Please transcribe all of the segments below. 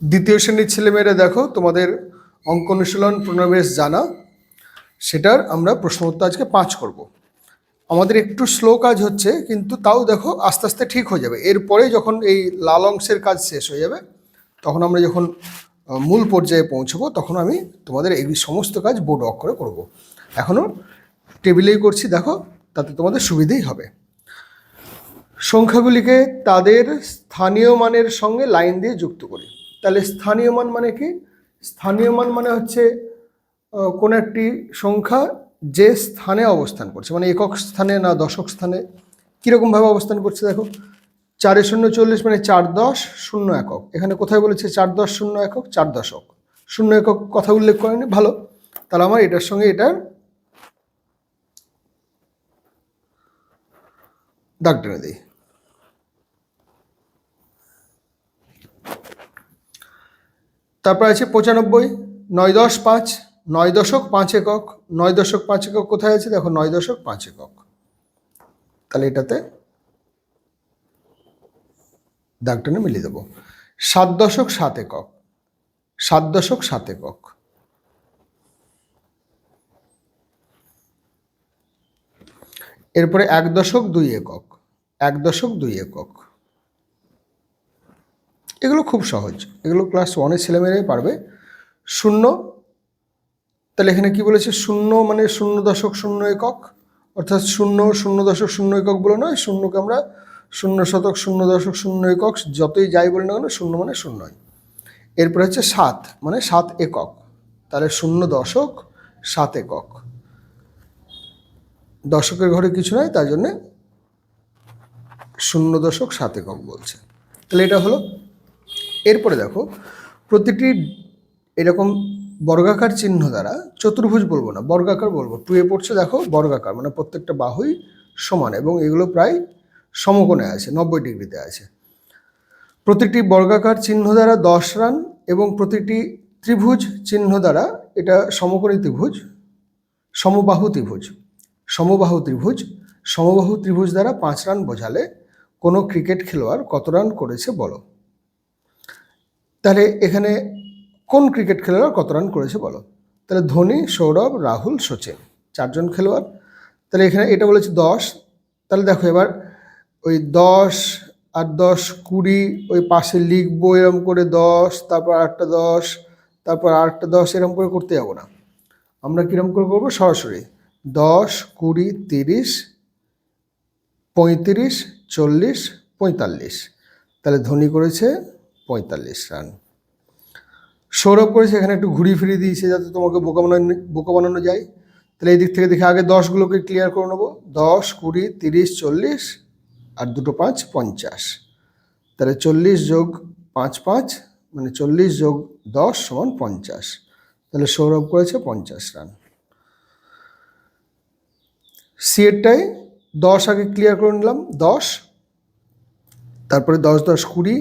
দ্বিতীয় শ্রেণির ছেলেমেয়েরা দেখো, তোমাদের অঙ্ক অনুশীলন, প্রণবেশ জানা। সেটার আমরা প্রশ্ন উত্তর আজকে পাঁচ করব। আমাদের একটু স্লো কাজ হচ্ছে, কিন্তু তাও দেখো আস্তে আস্তে ঠিক হয়ে যাবে। এরপরে যখন এই লাল অংশের কাজ শেষ হয়ে যাবে, তখন আমরা যখন মূল পর্যায়ে পৌঁছবো, তখন আমি তোমাদের এই সমস্ত কাজ বোর্ড অক করে করব। এখনও টেবিলেই করছি, দেখো, তাতে তোমাদের সুবিধেই হবে। সংখ্যাগুলিকে তাদের স্থানীয় মানের সঙ্গে লাইন দিয়ে যুক্ত করি। তাহলে স্থানীয় মান মানে কি? স্থানীয় মান মানে হচ্ছে কোনো একটি সংখ্যা যে স্থানে অবস্থান করছে। মানে একক স্থানে না দশক স্থানে। কীরকমভাবে অবস্থান করছে দেখো? চারে শূন্য চল্লিশ মানে চার দশ শূন্য একক। এখানে কোথায় বলেছে চার দশ শূন্য একক? চার দশক। শূন্য একক কথা উল্লেখ করেনি? ভালো। তাহলে আমার এটার সঙ্গে এটার দাগ টেনে দিই। তারপর আছে পঁচানব্বই, নয় দশ পাঁচ, নয় দশক পাঁচ একক, নয় দশক পাঁচ একক কোথায় আছে? দেখো, নয় দশক পাঁচ একক। তাহলে এটাতে দাগ টেনে মিলিয়ে দেবো। সাত দশক সাত একক। সাত দশক সাত একক। এরপরে এক দশক দুই একক। এক দশক দুই একক। এগুলো খুব সহজ। এগুলো ক্লাস ওয়ানের ছেলেমেয়েরাই পারবে। শূন্য, তাহলে এখানে কি বলেছে? শূন্য মানে শূন্য দশক, শূন্য একক। অর্থাৎ শূন্য শূন্য দশক, শূন্য একক বলে নয়। শূন্যকে আমরা শূন্য শতক, শূন্য দশক, শূন্য একক, যতই যাই বলি না কেন, শূন্য মানে শূন্যই। এরপরে হচ্ছে সাত মানে সাত একক। তাহলে শূন্য দশক, সাত একক। দশকের ঘরে কিছু নয় তার জন্যে শূন্য দশক, সাত একক বলছে। তাহলে এটা হলো এরপরে দেখো, প্রতিটি এরকম বর্গাকার চিহ্ন দ্বারা চতুর্ভুজ বলব না, বর্গাকার বলব। টু এ পড়ছে দেখো, বর্গাকার মানে প্রত্যেকটা বাহুই সমান এবং এগুলো প্রায় সমকোণে আছে, নব্বই ডিগ্রিতে আছে। প্রতিটি বর্গাকার চিহ্ন দ্বারা দশ রান এবং প্রতিটি ত্রিভুজ চিহ্ন দ্বারা এটা সমকোণী ত্রিভুজ, সমবাহু ত্রিভুজ সমবাহু ত্রিভুজ সমবাহু ত্রিভুজ দ্বারা পাঁচ রান বোঝালে কোনো ক্রিকেট খেলোয়াড় কত রান করেছে বলো। তাহলে এখানে কোন ক্রিকেট খেলোয়াড় কত রান করেছে বলো? তাহলে ধোনি, সৌরভ, রাহুল, সচিন, চারজন খেলোয়াড়। তাহলে এখানে এটা বলেছে দশ। তাহলে দেখো এবার ওই দশ আর দশ কুড়ি, ওই পাশে লিখব এরম করে দশ, তারপর আরেকটা দশ, তারপর আরেকটা দশ, এরম করে করতে যাব না। আমরা কীরকম করে করব? সরাসরি দশ, কুড়ি, তিরিশ, পঁয়ত্রিশ, চল্লিশ, পঁয়তাল্লিশ। তাহলে ধোনি করেছে পঁয়তাল্লিশ রান। সৌরভ করেছে, এখানে একটু ঘুরিয়ে ফিরিয়ে দিয়েছে যাতে তোমাকে বোকা বানানো বোকা বানানো যায়। তাহলে এই দিক থেকে দেখে আগে দশগুলোকে ক্লিয়ার করে নেব। দশ, কুড়ি, তিরিশ, চল্লিশ আর দুটো পাঁচ, পঞ্চাশ। তাহলে চল্লিশ যোগ পাঁচ পাঁচ মানে চল্লিশ যোগ দশ সমান পঞ্চাশ। তাহলে সৌরভ করেছে পঞ্চাশ রান। সিএরটায় দশ আগে ক্লিয়ার করে নিলাম, দশ। তারপরে দশ দশ, কুড়ি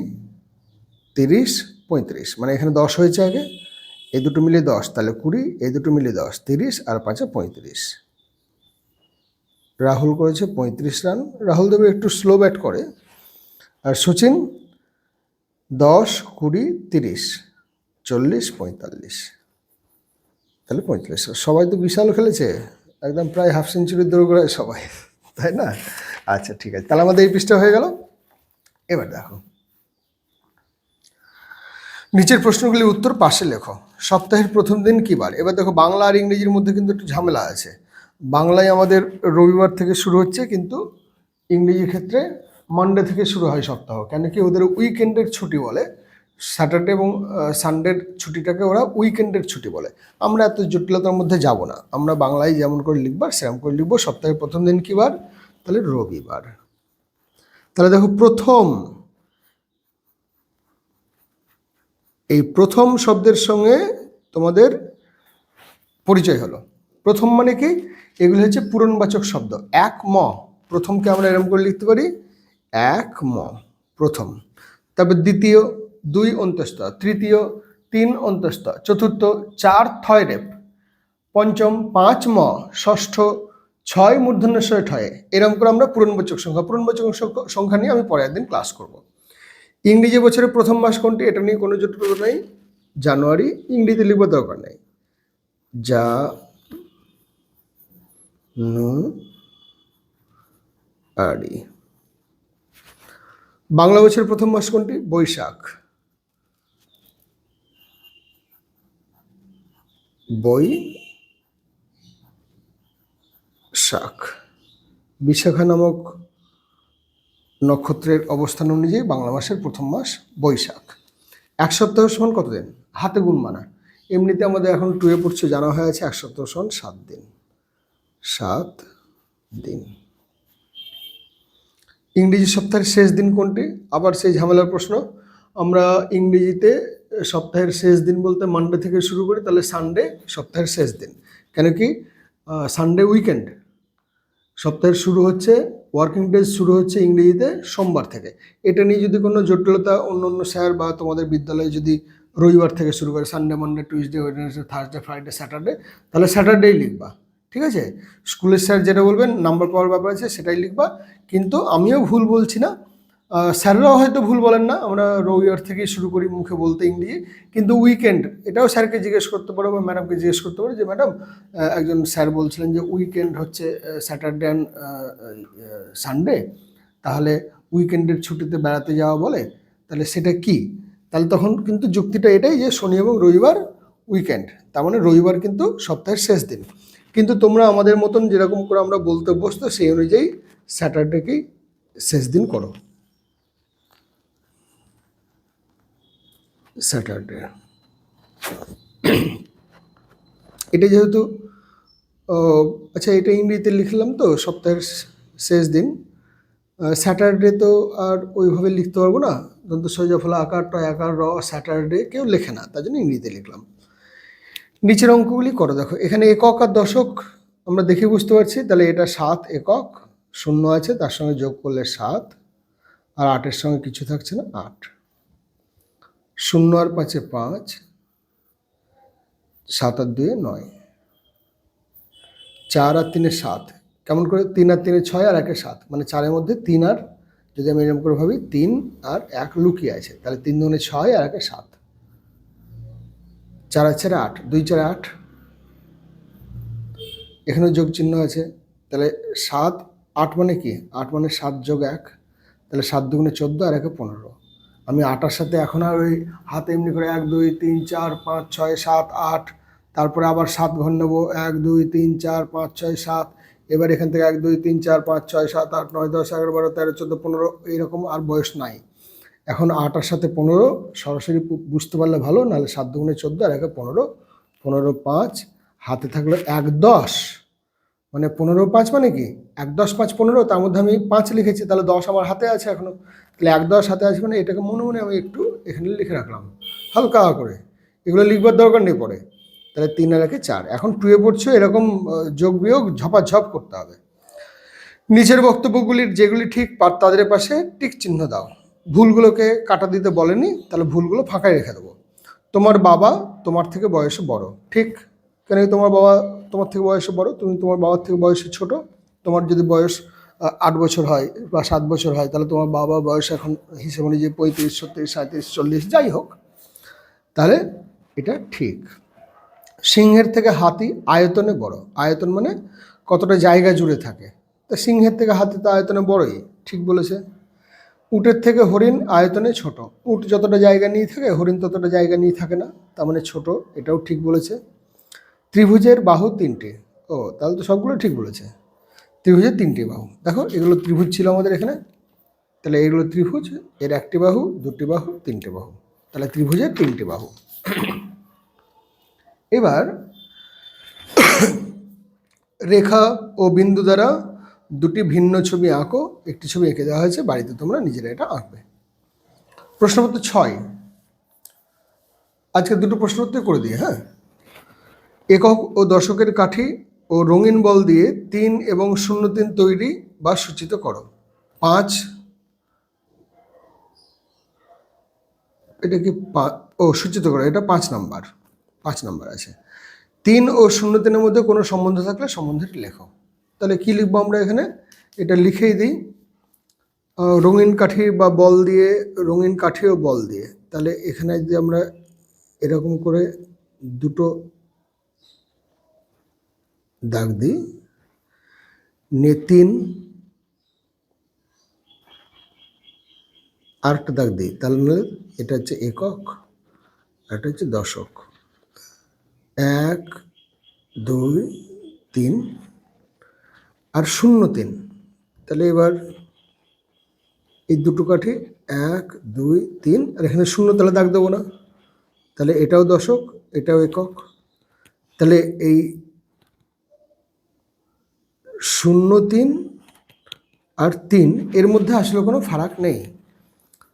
তিরিশ, পঁয়ত্রিশ। মানে এখানে দশ হয়েছে আগে, এই দুটো মিলে দশ, তাহলে কুড়ি, এই দুটো মিলে দশ, তিরিশ আর পাঁচে পঁয়ত্রিশ। রাহুল করেছে পঁয়ত্রিশ রান। রাহুল দেবে একটু স্লো ব্যাট করে। আর সচিন, দশ, কুড়ি, তিরিশ, চল্লিশ, পঁয়তাল্লিশ। তাহলে পঁয়ত্রিশ সবাই তো বিশাল খেলেছে। একদম প্রায় হাফ সেঞ্চুরির দৌড় সবাই। তাই না? আচ্ছা ঠিক আছে। তাহলে আমাদের এই পৃষ্ঠা হয়ে গেল। এবার দেখো। নিচের প্রশ্নগুলির উত্তর পাশে লেখো। সপ্তাহের প্রথম দিন কী বার? এবার দেখো, বাংলা আর ইংরেজির মধ্যে কিন্তু একটু ঝামেলা আছে। বাংলায় আমাদের রবিবার থেকে শুরু হচ্ছে, কিন্তু ইংরেজির ক্ষেত্রে মানডে থেকে শুরু হয় সপ্তাহ। কেন কি ওদের উইকেন্ডের ছুটি বলে। স্যাটারডে এবং সানডের ছুটিটাকে ওরা উইকেন্ডের ছুটি বলে। আমরা এত জটিলতার মধ্যে যাব না। আমরা বাংলায় যেমন করে লিখবার, সেরকম করে লিখব। সপ্তাহের প্রথম দিন কী বার? তাহলে রবিবার। তাহলে দেখো, প্রথম এই প্রথম শব্দের সঙ্গে তোমাদের পরিচয় হলো। প্রথম মানে কি? এগুলি হচ্ছে পূরণবাচক শব্দ। এক ম। প্রথমকে আমরা এরকম করে লিখতে পারি। এক ম। প্রথম। তারপর দ্বিতীয়, দুই অন্তস্থ। তৃতীয়, তিন অন্তস্থ। চতুর্থ, চার থয় রেপ। পঞ্চম, পাঁচ ম। ষষ্ঠ, ছয় মূর্ধন্যস্বয় ঠয়ে। এরকম করে আমরা পূরণবাচক সংখ্যা পূরণবাচক সংখ্যা নিয়ে আমি পরের দিন ক্লাস করব। ইংরেজি বছরের প্রথম মাস কোনটি? এটা নিয়ে কোনো জটিলতা নেই। জানুয়ারি, ইংরেজিতে লিখবার দরকার নেই। যা, নু বাংলা বছরের প্রথম মাস কোনটি? বৈশাখ। বই শাক বিশাখা নামক নক্ষত্রের অবস্থান অনুযায়ী বাংলা মাসের প্রথম মাস বৈশাখ। এক সপ্তাহ সমান কত দিন হাতে গুণ মানা। এমনিতে আমাদের এখন টুয়ে পড়ছে, জানা হয়ে আছে এক সপ্তাহ সমান সাত দিন। সাত দিন। ইংরেজি সপ্তাহের শেষ দিন কোনটি? আবার সেই ঝামেলার প্রশ্ন। আমরা ইংরেজিতে সপ্তাহের শেষ দিন বলতে মানডে থেকে শুরু করি, তাহলে সানডে সপ্তাহের শেষ দিন। কেন কি? সানডে উইকেন্ড সপ্তাহের শুরু হচ্ছে ওয়ার্কিং ডেজ শুরু হচ্ছে ইংরেজিতে সোমবার থেকে। এটা নিয়ে যদি কোনো জটিলতা অন্য অন্য স্যার বা তোমাদের বিদ্যালয়ে যদি রবিবার থেকে শুরু করে Sunday Monday Tuesday Wednesday Thursday Friday Saturday তাহলে স্যাটারডেই লিখবা, ঠিক আছে? স্কুলের স্যার যেটা বলবেন নাম্বার পাওয়ার ব্যাপার আছে, সেটাই লিখবা, কিন্তু আমিও ভুল বলছি না। স্যাররাও হয়তো ভুল বলেন না, আমরা রবিবার থেকেই শুরু করি মুখে বলতে ইংরেজি, কিন্তু উইকেন্ড এটাও স্যারকে জিজ্ঞেস করতে পারো বা ম্যাডামকে জিজ্ঞেস করতে পারো যে ম্যাডাম একজন স্যার বলছিলেন যে উইকেন্ড হচ্ছে স্যাটারডে অ্যান্ড সানডে তাহলে উইকেন্ডের ছুটিতে বেড়াতে যাওয়া বলে, তাহলে সেটা কি? তাহলে তখন কিন্তু যুক্তিটা এটাই যে, শনি এবং রবিবার উইকেন্ড তার মানে রবিবার কিন্তু সপ্তাহের শেষ দিন। কিন্তু তোমরা আমাদের মতন যেরকম করে আমরা বলতে অভ্যস্ত সেই অনুযায়ী স্যাটারডেকেই শেষ দিন করো। স্যাটারডে। এটা যেহেতু আচ্ছা এটা ইংরেজিতে লিখলাম তো, সপ্তাহের শেষ দিন। স্যাটারডে তো আর ওইভাবে লিখতে পারব না। দন্ত সজা ফলা আকার, টয় আকার, র, স্যাটারডে কেউ লেখে না, তার জন্য ইংরেজিতে লিখলাম। নিচের অঙ্কগুলি করো, দেখো, এখানে একক আর দশক আমরা দেখে বুঝতে পারছি, তাহলে এটা সাত একক, শূন্য আছে, তার সঙ্গে যোগ করলে সাত, আর আটের সঙ্গে কিছু থাকছে না, আট। শূন্য আর পাঁচে পাঁচ, সাত আর দুয়ে নয়। চার আর তিনে সাত, কেমন করে তিন আর তিনে ছয় আর একে সাত মানে চারের মধ্যে তিন আর, যদি আমি এরকম করে ভাবি, তিন আর এক লুকিয়ে আছে, তাহলে তিন দুগুণে ছয় আর একে সাত। চার আর চারে আট, দুই চারে আট, এখানেও যোগ চিহ্ন আছে, তাহলে সাত, আট মানে কি? আট মানে সাত যোগ এক, তাহলে সাত দুগুণে চোদ্দ আর একে পনেরো। আমি আটার সাথে এখন আর ওই হাতে এমনি করে এক, দুই, তিন, চার, পাঁচ, ছয়, সাত, আট, তারপরে আবার সাত ঘর নেব। এক, দুই, তিন, চার, পাঁচ, ছয়, সাত, এবার এখান থেকে এক, দুই, তিন, চার, পাঁচ, ছয়, সাত, আট, নয়, দশ, এগারো, বারো, তেরো, চোদ্দ, পনেরো এইরকম আর বয়স নাই। এখন আটার সাথে পনেরো, সরাসরি বুঝতে পারলে ভালো, নাহলে সাত দুগুণে চোদ্দ আর একে পনেরো পনেরো, পাঁচ, হাতে থাকল এক, দশ। মানে পনেরো পাঁচ মানে কি? এক দশ পাঁচ পনেরো, তার মধ্যে আমি পাঁচ লিখেছি, তাহলে দশ আমার হাতে আছে এখনও তাহলে এক দশ হাতে আছে মানে এটাকে মনে মনে আমি একটু এখানে লিখে রাখলাম। হালকা করে। এগুলো লিখবার দরকার নেই পরে। তাহলে তিন আর একে চার। এখন টুয়ে পড়ছো, এরকম যোগ বিয়োগ ঝপাঝপ করতে হবে। নিচের বক্তব্যগুলির যেগুলি ঠিক তাদের পাশে টিক চিহ্ন দাও। ভুলগুলোকে কাটা দিতে বলেনি, তাহলে ভুলগুলো ফাঁকায় রেখে দেবো। তোমার বাবা তোমার থেকে বয়সে বড়। ঠিক? কেন তোমার বাবা তোমার থেকে বয়সে বড়? তুমি তোমার বাবার থেকে বয়সে ছোট। তোমার যদি বয়স আট বছর হয় বা সাত বছর হয়, তাহলে তোমার বাবার বয়স এখন হিসেবে অনুযায়ী পঁয়ত্রিশ, ছত্রিশ সাঁত্রিশ চল্লিশ, যাই হোক। তাহলে এটা ঠিক। সিংহের থেকে হাতি আয়তনে বড়। আয়তন মানে কতটা জায়গা জুড়ে থাকে। তা সিংহের থেকে হাতি তো আয়তনে বড়ই, ঠিক বলেছে। উটের থেকে হরিণ আয়তনে ছোট। উট যতটা জায়গা নিয়ে থাকে, হরিণ ততটা জায়গা নিয়ে থাকে না। তার মানে ছোট, এটাও ঠিক বলেছে। ত্রিভুজের বাহু তিনটে। ও, তাহলে তো সবগুলো ঠিক বলেছে। ত্রিভুজের তিনটি বাহু। দেখো, এগুলো ত্রিভুজ ছিল আমাদের এখানে। তাহলে এগুলো ত্রিভুজ, এর একটি বাহু, দুটি বাহু, তিনটে বাহু। তাহলে ত্রিভুজের তিনটি বাহু। এবার রেখা ও বিন্দু দ্বারা দুটি ভিন্ন ছবি আঁকো। একটি ছবি এঁকে দেওয়া হয়েছে, বাড়িতে তোমরা নিজেরা এটা আঁকবে। প্রশ্নপত্র ছয়। আজকে দুটো প্রশ্নোত্তর করে দিই হ্যাঁ? একক ও দশকের কাঠি ও রঙিন বল দিয়ে তিন এবং শূন্য তিন তৈরি বা সূচিত করো। পাঁচ। এটা কি ও সূচিত করো, এটা পাঁচ নাম্বার পাঁচ নাম্বার আছে। তিন ও শূন্য তিনের মধ্যে কোনো সম্বন্ধ থাকলে সম্বন্ধটি লেখো। তাহলে কি লিখব আমরা এখানে? এটা লিখেই দিই। রঙিন কাঠি বা বল দিয়ে, রঙিন কাঠি ও বল দিয়ে। তাহলে এখানে যদি আমরা এরকম করে দুটো দাগ দিই। নিয়ে তিন আরেকটা দাগ দিই। তাহলে এটা হচ্ছে একক এটা হচ্ছে দশক। এক, দুই, তিন, আর শূন্য তিন। তাহলে এবার এই দুটো কাঠি, এক, দুই, তিন, আর এখানে শূন্য তাহলে দাগ দেবো না। তাহলে এটাও দশক, এটাও একক। তাহলে এই শূন্য তিন আর তিন, এর মধ্যে আসলে কোনো ফারাক নেই।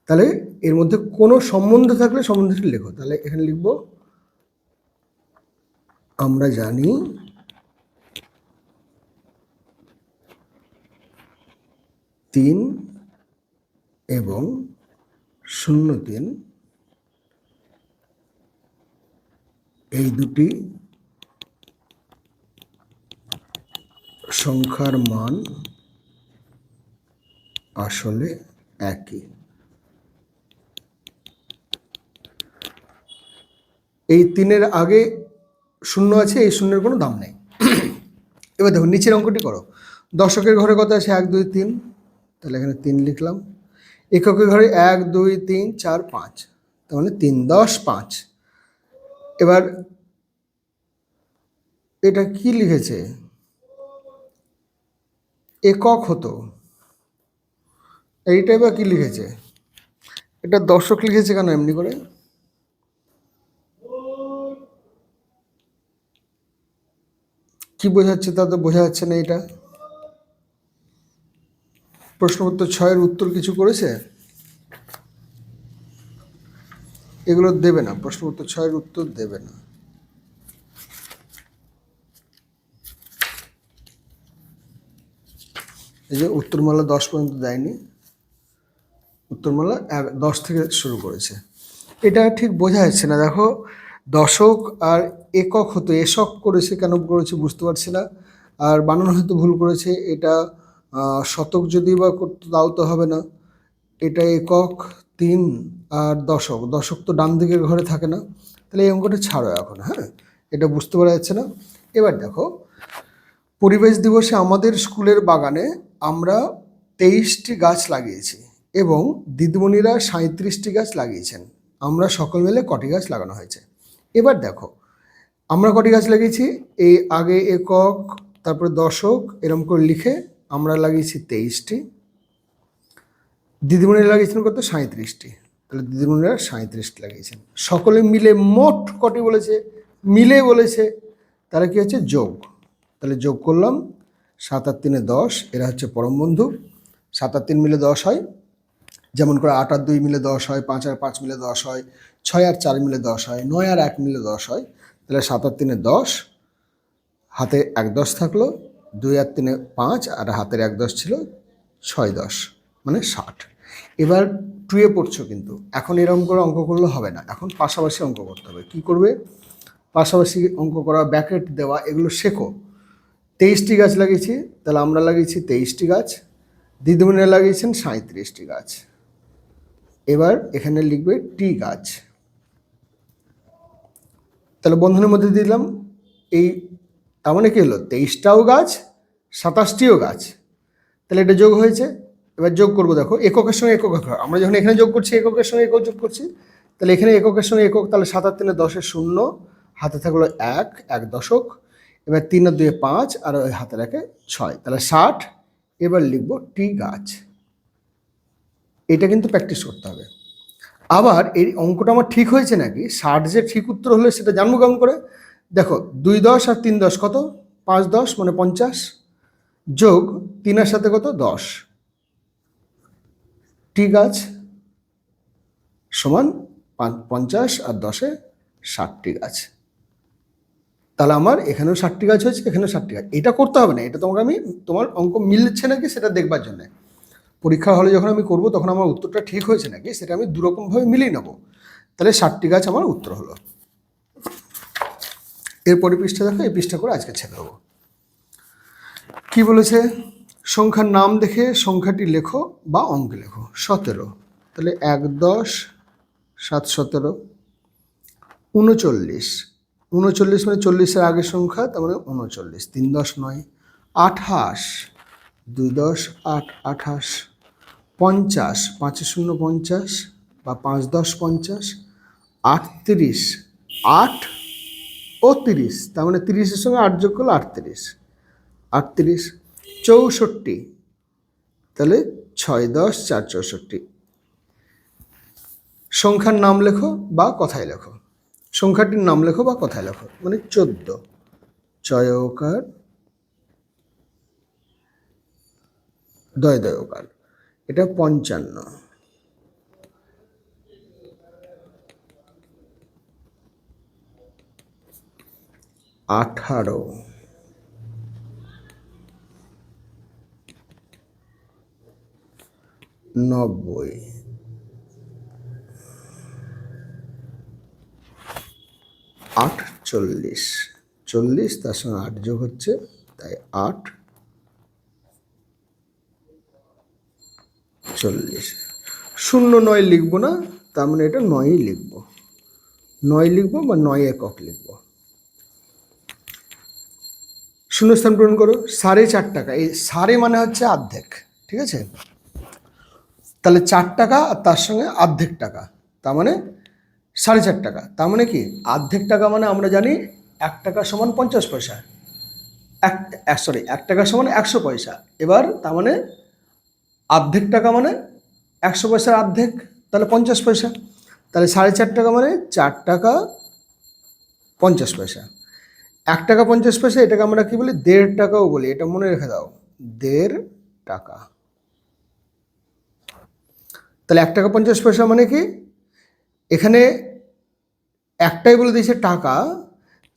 তাহলে এর মধ্যে কোনো সম্বন্ধ থাকলে সম্বন্ধটি লেখো। তাহলে এখানে লিখব, আমরা জানি তিন এবং শূন্য তিন, এই দুটি সংখ্যার মান আসলে একই। এই তিনের আগে শূন্য আছে, এই শূন্যের কোনো দাম নেই। এবার দেখো, নিচের অঙ্কটি করো। দশকের ঘরে কত আছে? এক, দুই, তিন। তাহলে এখানে তিন লিখলাম। এককের ঘরে এক, দুই, তিন, চার, পাঁচ। তার মানে তিন, দশ, পাঁচ। এবার এটা কি লিখেছে? একক হতো। এইটাই বা কি লিখেছে? এটা দর্শক লিখেছে কেন এমনি করে? কি বোঝাচ্ছে তা তো বোঝা যাচ্ছে না এটা। প্রশ্নপত্র ছয়ের উত্তর কিছু করেছে? এগুলো দেবে না প্রশ্নপত্র ছয়ের উত্তর দেবে না। এই যে উত্তরমালা দশ পর্যন্ত দেয়নি, উত্তরমালা দশ থেকে শুরু করেছে। এটা ঠিক বোঝা যাচ্ছে না। দেখো, দশক আর একক হতো, এসক করেছে কেন করেছে বুঝতে পারছি না। আর বানানো হয়তো ভুল করেছে, এটা শতক যদি বা করতো তাও তো হবে না। এটা একক, তিন আর দশক। দশক তো ডান দিকের ঘরে থাকে না। তাহলে এই অঙ্কটা ছাড়ো এখন হ্যাঁ? এটা বুঝতে পারা যাচ্ছে না। এবার দেখো, পরিবেশ দিবসে আমাদের স্কুলের বাগানে আমরা তেইশটি গাছ লাগিয়েছি এবং দিদিমণিরা সাঁত্রিশটি গাছ লাগিয়েছেন। আমরা সকল মিলে কটি গাছ লাগানো হয়েছে। এবার দেখো, আমরা কটি গাছ লাগিয়েছি? এই আগে একক, তারপরে দশক এরকম করে লিখে আমরা লাগিয়েছি তেইশটি। দিদিমণিরা লাগিয়েছেন কত? সাঁত্রিশটি তাহলে দিদিমণিরা সাঁত্রিশটি লাগিয়েছেন। সকলে মিলে মোট কটি বলেছে? মিলে বলেছে। তাহলে কি হচ্ছে? যোগ। তাহলে যোগ করলাম। সাত আর তিনে দশ, এরা হচ্ছে পরম বন্ধু। সাত আর তিন মিলে দশ হয়। যেমন করে আট আর দুই মিলে দশ হয়, পাঁচ আর পাঁচ মিলে দশ হয়, ছয় আর চার মিলে দশ হয়, নয় আর এক মিলে দশ হয়। তাহলে সাত আর তিনে দশ, হাতে এক দশ থাকল, দুই আর তিনে পাঁচ, আর হাতের এক দশ ছিল ছয় দশ মানে ষাট। এবার টুয়ে পড়ছো কিন্তু, এখন এরকম করে অঙ্ক করলে হবে না। এখন পাশাপাশি অঙ্ক করতে হবে। কি করবে? পাশাপাশি অঙ্ক করা, ব্যাকেট দেওয়া, এগুলো শেখো। তেইশটি গাছ লাগিয়েছি, তাহলে আমরা লাগিয়েছি তেইশটি গাছ, দিদিমণিরা লাগিয়েছেন সাঁত্রিশটি গাছ। এবার এখানে লিখবে টি গাছ। তাহলে বন্ধনের মধ্যে দিলাম, এই তার মানে কী হলো? তেইশটাও গাছ, সাতাশটিও গাছ। তাহলে এটা যোগ হয়েছে, এবার যোগ করব দেখো, এককের সঙ্গে একক। আমরা যখন এখানে যোগ করছি, এককের সঙ্গে একক যোগ করছি, তাহলে এখানে এককের সঙ্গে একক, তাহলে সাত আর তিনে দশের শূন্য, হাতে থাকল এক এক দশক। এবার তিন আর দুয়ে পাঁচ আর ওই হাতে রাখে ছয়। তাহলে ষাট, এবার লিখব টি গাছ। এটা কিন্তু প্র্যাকটিস করতে হবে। আবার এই অঙ্কটা আমার ঠিক হয়েছে নাকি? ষাট যে ঠিক উত্তর হলে সেটা জানব কেমন করে? দেখো, দুই দশ আর তিন দশ কত? পাঁচ দশ মানে পঞ্চাশ। যোগ তিনের সাথে কত? দশ। টি গাছ সমান পঞ্চাশ আর দশে ষাটটি গাছ। তাহলে আমার এখানেও ষাটটি গাছ হয়েছে, এখানেও ষাটটি গাছ। এটা করতে হবে না, এটা তোমাকে আমি, তোমার অঙ্ক মিলছে নাকি সেটা দেখবার জন্যে। পরীক্ষা হলে যখন আমি করব, তখন আমার উত্তরটা ঠিক হয়েছে নাকি, সেটা আমি দুরকমভাবে মিলিয়ে নেব। তাহলে ষাটটি গাছ আমার উত্তর হলো। এরপরে পৃষ্ঠা দেখো, এই পৃষ্ঠা করে আজকে ছেড়ে দেবো। কী বলেছে? সংখ্যার নাম দেখে সংখ্যাটি লেখো বা অঙ্ক লেখো। সতেরো। তাহলে এক দশ, সাত সতেরো, উনচল্লিশ। উনচল্লিশ মানে চল্লিশের আগের সংখ্যা, তার মানে উনচল্লিশ। তিন দশ নয়, আঠাশ। দুই দশ, আট, আঠাশ। পঞ্চাশ, পাঁচে শূন্য পঞ্চাশ বা পাঁচ দশ পঞ্চাশ। আটত্রিশ, আট ও তিরিশ, তার মানে তিরিশের সঙ্গে আট যোগ করলে আটত্রিশ। আটত্রিশ, চৌষট্টি, তাহলে ছয় দশ, চার চৌষট্টি। সংখ্যার নাম লেখো বা কথায় লেখো। সংখ্যাটির নাম লেখো বা কথায় লেখো। মানে চোদ্দ। চয়কার দয় দয়কার এটা পঞ্চান্ন। আঠারো। নব্বই। আট চল্লিশ। চল্লিশ, তার সঙ্গে আট যোগ হচ্ছে, তাই আট চল্লিশ। শূন্য নয় লিখব না, তার মানে এটা নয়ই লিখব। নয় লিখব বা নয় একক লিখব। শূন্যস্থান পূরণ করো, সাড়ে চার টাকা। এই সাড়ে মানে হচ্ছে অর্ধেক, ঠিক আছে? তাহলে চার টাকা আর তার সঙ্গে অর্ধেক টাকা, তার মানে সাড়ে চার টাকা। তার মানে কি? আর্ধেক টাকা মানে আমরা জানি এক টাকা সমান পঞ্চাশ পয়সা। এক সরি এক টাকা সমান একশো পয়সা। এবার তার মানে আর্ধেক টাকা মানে একশো পয়সার আর্ধেক, তাহলে পঞ্চাশ পয়সা। তাহলে সাড়ে চার টাকা মানে চার টাকা পঞ্চাশ পয়সা। এক টাকা পঞ্চাশ পয়সা, এটাকে আমরা কি বলি? দেড় টাকাও বলি। এটা মনে রেখে দাও। দেড় টাকা। তাহলে এক টাকা পঞ্চাশ পয়সা মানে কি? এখানে একটাই বলে দিয়েছে টাকা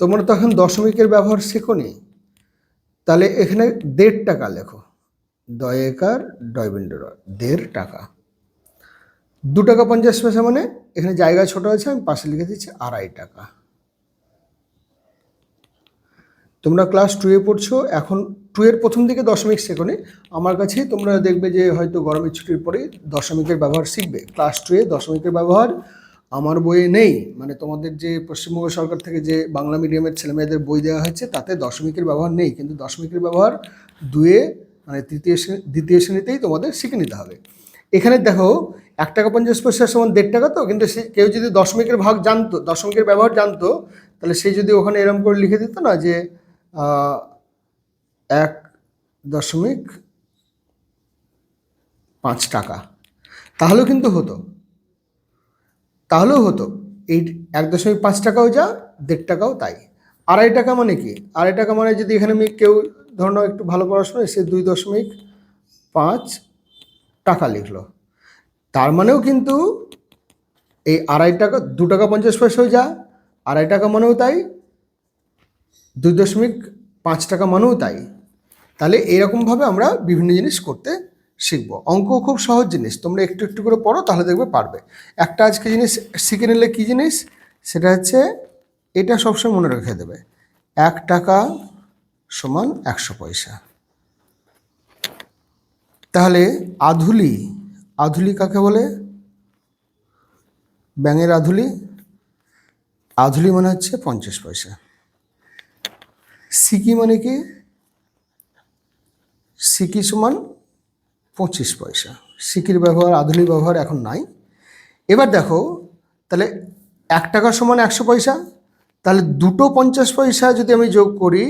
তোমরা তো এখন দশমিকের ব্যবহার শেখো শেখোনি। তাহলে এখানে দেড় টাকা লেখো। দয়েকার ডয়বিন্ড দেড় টাকা। দু টাকা পঞ্চাশ পয়সা মানে এখানে জায়গা ছোট আছে, আমি পাশে লিখে দিচ্ছি আড়াই টাকা। তোমরা ক্লাস টুয়ে পড়ছো, এখন টুয়ের প্রথম দিকে দশমিক শেখোনি। আমার কাছে তোমরা দেখবে যে হয়তো গরমের ছুটির পরে দশমিকের ব্যবহার শিখবে। ক্লাস টুয়ে দশমিকের ব্যবহার আমার বইয়ে নেই। মানে তোমাদের যে পশ্চিমবঙ্গ সরকার থেকে যে বাংলা মিডিয়ামের ছেলেমেয়েদের বই দেওয়া হয়েছে, তাতে দশমিকের ব্যবহার নেই। কিন্তু দশমিকের ব্যবহার দুয়ে মানে তৃতীয় শ্রেণি দ্বিতীয় শ্রেণীতেই তোমাদের শিখে নিতে হবে। এখানে দেখো, এক টাকা পঞ্চাশ পয়সার সমান দেড় টাকা তো, কিন্তু সে, কেউ যদি দশমিকের ভাগ জানতো, দশমিকের ব্যবহার জানতো, তাহলে সে যদি ওখানে এরম করে লিখে দিত না যে এক দশমিক পাঁচ টাকা, তাহলেও কিন্তু হতো। তাহলেও হতো। এই এক দশমিক পাঁচ টাকাও যা, দেড় টাকাও তাই। আড়াই টাকা মানে কি? আড়াই টাকা মানে যদি এখানে আমি কেউ ধরো একটু ভালো পড়াশোনা সে দুই দশমিক পাঁচ টাকা লিখলো। তার মানেও কিন্তু এই আড়াই টাকা, দু টাকা পঞ্চাশ পয়সাও যা, আড়াই টাকা মানেও তাই, দুই দশমিক পাঁচ টাকা মানেও তাই। তাহলে এরকমভাবে আমরা বিভিন্ন জিনিস করতে শিখব। অঙ্ক খুব সহজ জিনিস, তোমরা একটু একটু করে পড়ো তাহলে দেখবে পারবে। একটা আজকে জিনিস শিখে নিলে কী জিনিস? সেটা হচ্ছে এটা সবসময় মনে রেখে দেবে, এক টাকা সমান একশো পয়সা। তাহলে আধুলি আধুলি কাকে বলে? ব্যাঙের আধুলি। আধুলি মানে হচ্ছে পঞ্চাশ পয়সা। সিকি মানে কি? সিকি সমান পঁচিশ পয়সা। সিকির ব্যবহার, আধুনিক ব্যবহার এখন নাই। এবার দেখো, তাহলে এক টাকা সমান একশো পয়সা, তাহলে দুটো পঞ্চাশ পয়সা যদি আমি যোগ করি,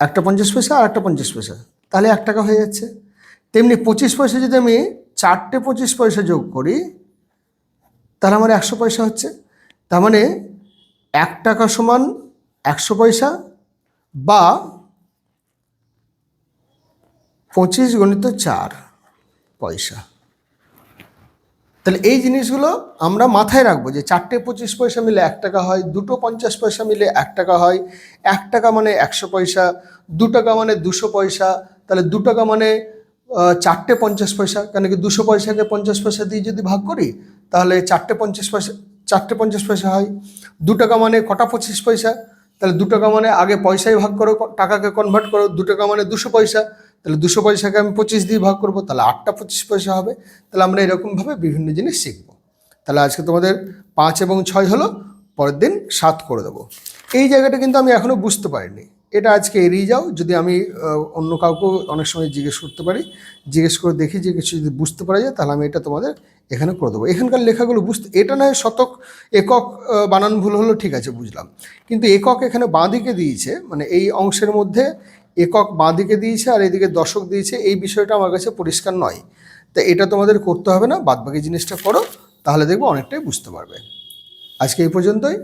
একটা পঞ্চাশ পয়সা আর একটা পঞ্চাশ পয়সা, তাহলে এক টাকা হয়ে যাচ্ছে। তেমনি পঁচিশ পয়সা যদি আমি চারটে পঁচিশ পয়সা যোগ করি, তাহলে আমার একশো পয়সা হচ্ছে। তার মানে এক টাকা সমান একশো পয়সা বা পঁচিশ গণিত চার পয়সা। তাহলে এই জিনিসগুলো আমরা মাথায় রাখব যে চারটে পঁচিশ পয়সা মিলে এক টাকা হয়, দুটো পঞ্চাশ পয়সা মিলে এক টাকা হয়। এক টাকা মানে একশো পয়সা, দু টাকা মানে দুশো পয়সা, তাহলে দু টাকা মানে চারটে পঞ্চাশ পয়সা। কেন কি দুশো পয়সাকে পঞ্চাশ পয়সা দিয়ে যদি ভাগ করি, তাহলে চারটে পঞ্চাশ পয়সা, চারটে পঞ্চাশ পয়সা হয়। দু টাকা মানে কটা পঁচিশ পয়সা, তাহলে দু টাকা মানে আগে পয়সায় ভাগ করো, টাকাকে কনভার্ট করো, দু টাকা মানে দুশো পয়সা। তাহলে দুশো পয়সাকে আমি পঁচিশ দিয়ে ভাগ করব, তাহলে আটটা পঁচিশ পয়সা হবে। তাহলে আমরা এরকমভাবে বিভিন্ন জিনিস শিখব। তাহলে আজকে তোমাদের পাঁচ এবং ছয় হলো, পরের দিন সাত করে দেবো। এই জায়গাটা কিন্তু আমি এখনও বুঝতে পারিনি। এটা আজকে এড়িয়ে যাও, যদি আমি অন্য কাউকে অনেক সময় জিজ্ঞেস করতে পারি, জিজ্ঞেস করে দেখি যে কিছু যদি বুঝতে পারা যায়, তাহলে আমি এটা তোমাদের এখানে করে দেবো। এখানকার লেখাগুলো বুঝতে, এটা নয় শতক, একক বানান ভুল হলো, ঠিক আছে, বুঝলাম। কিন্তু একক এখানে বাঁদিকে দিয়েছে মানে এই অংশের মধ্যে একক বাঁদিকে দিয়েছে আর এদিকে দশক দিয়েছে, এই বিষয়টা আমার কাছে পরিষ্কার নয়। তা এটা তোমাদের করতে হবে না, বাদবাকি জিনিসটা করো, তাহলে দেখব অনেকটাই বুঝতে পারবে। আজকে এই পর্যন্তই।